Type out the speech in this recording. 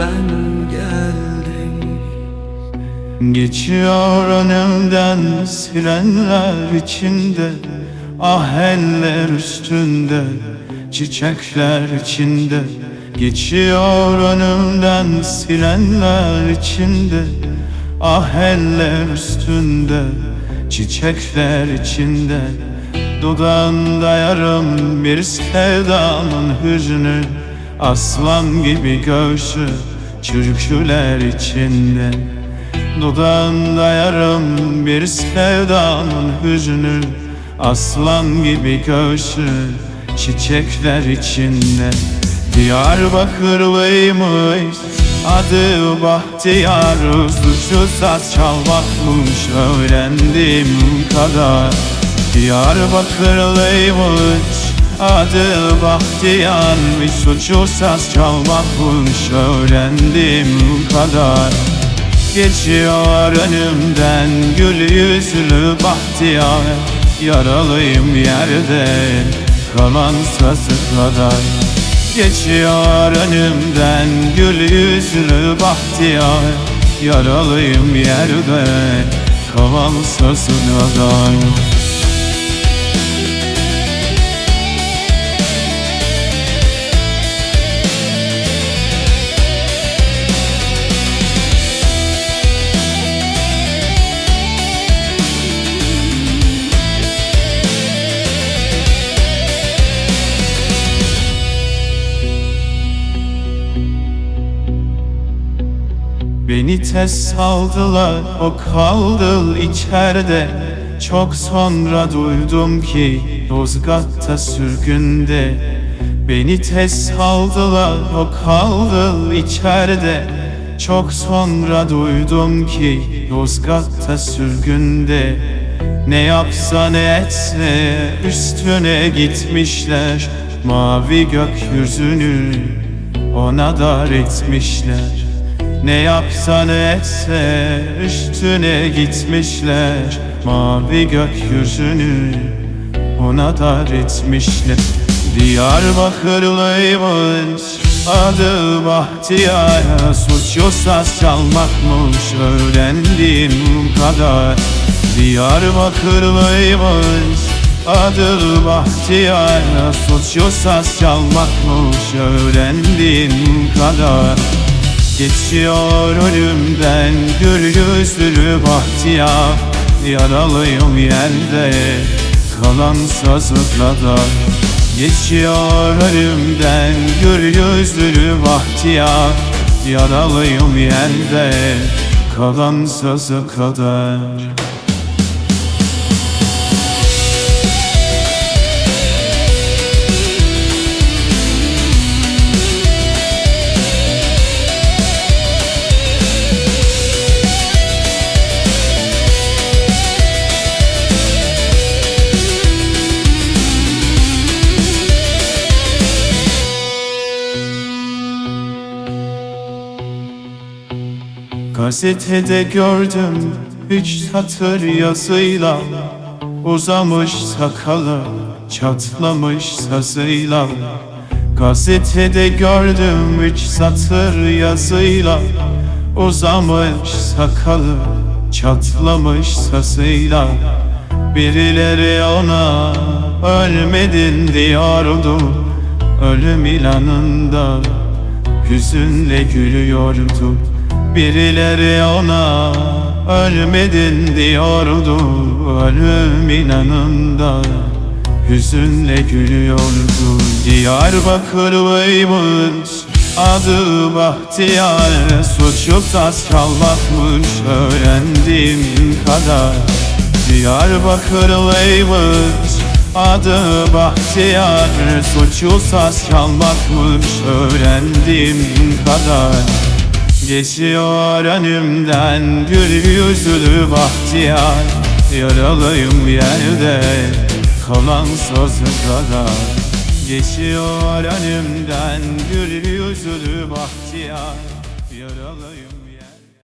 ben geldim. Geçiyor önümden sirenler içinde aheller üstünde Çiçekler içinde. Geçiyor önümden silenler içinde aheller üstünde Çiçekler içinde. Dudağında yarım bir sevdanın hüznü Aslan gibi göğsü çürküler içinde Dudağında yarım bir sevdanın hüznü Aslan gibi göğsü çiçekler içinde. Diyarbakırlıymış adı Bahtiyar Suçlu saz çalmakmış öğrendiğim kadar. Diyarbakırlıymış adı Bahtiyarmış Suçlu saz çalmakmış öğrendiğim kadar. Geçiyor önümden gül yüzlü bahtiyar Yaralıyım yerde kalan sazı kadar. Geçiyor önümden gül yüzlü bahtiyar Yaralıyım yerde kalan sazı kadar Beni tez saldılar o kaldı içeride. Çok sonra duydum ki Yozgat'ta sürgünde. Beni tez saldılar o kaldı içeride. Çok sonra duydum ki Yozgat'ta sürgünde. Ne yapsa ne etse üstüne gitmişler. Mavi gökyüzünü ona dar etmişler ne yapsan etse üstüne gitmişler. Mavi gökyüzünü ona dar etmişler. Diyarbakırlıymış adı Bahtiyar Suçu saz çalmakmış öğrendiğim kadar. Diyarbakırlıymış adı Bahtiyar Suçu saz çalmakmış öğrendiğim kadar Geçiyor önümden gül yüzlü bahtiyar. Yaralıyım yerde kalan sazı kadar Geçiyor önümden gül yüzlü bahtiyar. Yaralıyım yerde kalan sazı kadar Gazetede gördüm üç satır yazıyla. Uzamış sakalı çatlamış sazıyla. Gazetede gördüm üç satır yazıyla. Uzamış sakalı çatlamış sazıyla. Birileri ona ölmedin diyordu. Ölüm ilanında hüzünle gülüyordu Birileri ona ölmedin diyordu Ölüm inanında hüzünle gülüyordu. Diyarbakırlıymış adı Bahtiyar Suçu tas çalmakmış öğrendiğim kadar. Diyarbakırlıymış adı Bahtiyar Suçu saz çalmakmış öğrendiğim kadar Geçiyor önümden gül yüzlü bahtiyar. Yaralıyım yerde kalan sazı kadar Geçiyor önümden gül yüzlü bahtiyar. Yaralıyım